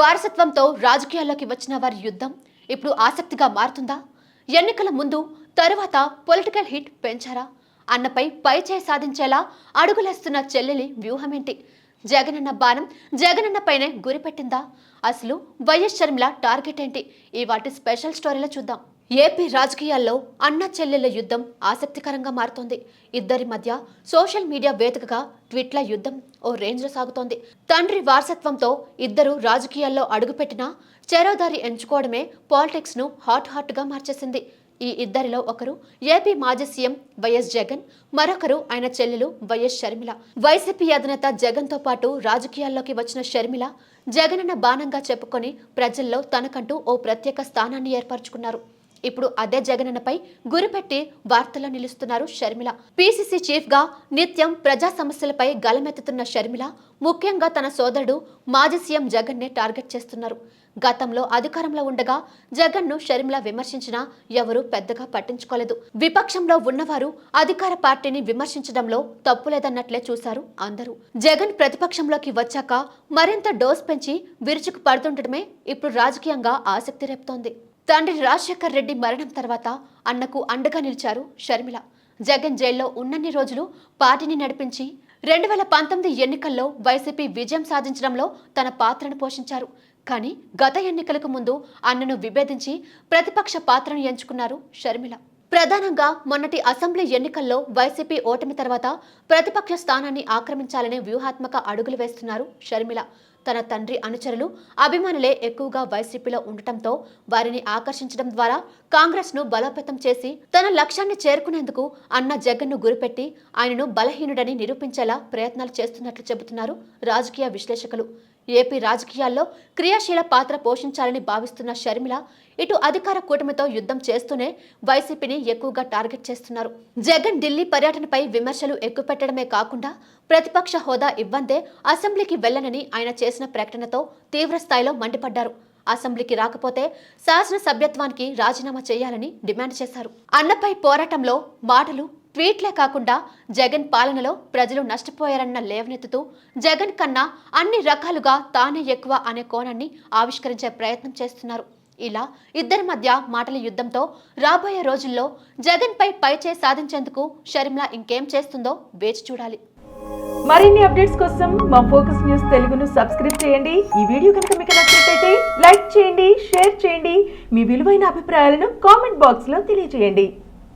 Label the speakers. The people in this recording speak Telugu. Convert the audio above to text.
Speaker 1: వారసత్వంతో రాజకీయాల్లోకి వచ్చిన వారి యుద్ధం ఇప్పుడు ఆసక్తిగా మారుతుందా? ఎన్నికల ముందు తరువాత పొలిటికల్ హిట్ పెంచారా? అన్నపై పై చేయి సాధించేలా అడుగులేస్తున్న చెల్లెలి వ్యూహమేంటి? జగనన్న బాణం జగనన్నపైనే గురిపెట్టిందా? అసలు వైఎస్ షర్మిల టార్గెట్ ఏంటి? ఈ వాటి స్పెషల్ స్టోరీలో చూద్దాం. ఏపీ రాజకీయాల్లో అన్న చెల్లెల యుద్ధం ఆసక్తికరంగా మారుతోంది. ఇద్దరి మధ్య సోషల్ మీడియా వేదికగా ట్వీట్ల యుద్ధం ఓ రేంజ్లో సాగుతోంది. తండ్రి వారసత్వంతో ఇద్దరు రాజకీయాల్లో అడుగుపెట్టినా చెరోదారి ఎంచుకోవడమే పాలిటిక్స్ను హాట్ హాట్గా మార్చేసింది. ఈ ఇద్దరిలో ఒకరు ఏపీ మాజీ సీఎం వైఎస్ జగన్ మరొకరు ఆయన చెల్లెలు వైఎస్ షర్మిల. వైసీపీ అధినేత జగన్తో పాటు రాజకీయాల్లోకి వచ్చిన షర్మిల జగనన్న బాణంగా చెప్పుకొని ప్రజల్లో తనకంటూ ఓ ప్రత్యేక స్థానాన్ని ఏర్పరచుకున్నారు. ఇప్పుడు అదే జగనన్నపై గురిపెట్టి వార్తల్లో నిలుస్తున్నారు షర్మిల. పీసీసీ చీఫ్గా నిత్యం ప్రజా సమస్యలపై గలమెత్తుతున్న షర్మిల ముఖ్యంగా తన సోదరుడు మాజీ సీఎం జగన్ నే టార్గెట్ చేస్తున్నారు. గతంలో అధికారంలో ఉండగా జగన్ను షర్మిల విమర్శించినా ఎవరూ పెద్దగా పట్టించుకోలేదు. విపక్షంలో ఉన్నవారు అధికార పార్టీని విమర్శించడంలో తప్పు లేదన్నట్లే చూశారు అందరూ. జగన్ ప్రతిపక్షంలోకి వచ్చాక మరింత డోస్ పెంచి విరుచుకు పడుతుండటమే ఇప్పుడు రాజకీయంగా ఆసక్తి రేపుతోంది. తండ్రి రాజశేఖర్ రెడ్డి మరణం తర్వాత అన్నకు అండగా నిలిచారు షర్మిల. జగన్ జైల్లో ఉన్నన్ని రోజులు పార్టీని నడిపించి రెండు వేల పంతొమ్మిది ఎన్నికల్లో వైసీపీ విజయం సాధించడంలో తన పాత్రను పోషించారు. కానీ గత ఎన్నికలకు ముందు అన్నను విభేదించి ప్రతిపక్ష పాత్రను ఎంచుకున్నారు షర్మిల. ప్రధానంగా మొన్నటి అసెంబ్లీ ఎన్నికల్లో వైసీపీ ఓటమి తర్వాత ప్రతిపక్ష స్థానాన్ని ఆక్రమించాలనే వ్యూహాత్మక అడుగులు వేస్తున్నారు షర్మిల. తన తండ్రి అనుచరులు అభిమానులే ఎక్కువగా వైసీపీలో ఉండటంతో వారిని ఆకర్షించడం ద్వారా కాంగ్రెస్ను బలోపేతం చేసి తన లక్ష్యాన్ని చేరుకునేందుకు అన్న జగన్ను గురిపెట్టి ఆయనను బలహీనుడని నిరూపించేలా ప్రయత్నాలు చేస్తున్నట్లు చెబుతున్నారు రాజకీయ విశ్లేషకులు. ఏపీ రాజకీయాల్లో క్రియాశీల పాత్ర పోషించాలని భావిస్తున్న షర్మిల ఇటు అధికార కూటమితో యుద్ధం చేస్తూనే వైసీపీని ఎక్కువగా టార్గెట్ చేస్తున్నారు. జగన్ ఢిల్లీ పర్యటనపై విమర్శలు ఎక్కుపెట్టడమే కాకుండా ప్రతిపక్ష హోదా ఇవ్వందే అసెంబ్లీకి వెళ్ళనని ఆయన చేసిన ప్రకటనతో తీవ్ర స్థాయిలో మండిపడ్డారు. అసెంబ్లీకి రాకపోతే శాసన సభ్యత్వానికి రాజీనామా చేయాలని డిమాండ్ చేశారు. అన్నపై పోరాటంలో మాటలు ట్వీట్లే కాకుండా జగన్ పాలనలో ప్రజలు నష్టపోయారన్న లేవనెత్తుతూ జగన్ కన్నా అన్ని రకాలుగా తానే ఎక్కువ అనే కోణాన్ని ఆవిష్కరించే ప్రయత్నం చేస్తున్నారు. ఇలా ఇద్దరి మధ్య మాటల యుద్ధంతో రాబోయే రోజుల్లో జగన్ పై పైచే సాధించేందుకు షర్మిల ఇంకేం చేస్తుందో వేచి చూడాలి.
Speaker 2: మరిన్ని అప్డేట్స్ కోసం మా ఫోకస్ న్యూస్ తెలుగును సబ్స్క్రైబ్ చేయండి. ఈ వీడియో కనుక మీకు నచ్చినట్లయితే లైక్ చేయండి షేర్ చేయండి. మీ విలువైన అభిప్రాయాలను కామెంట్ బాక్స్లో తెలియజేయండి.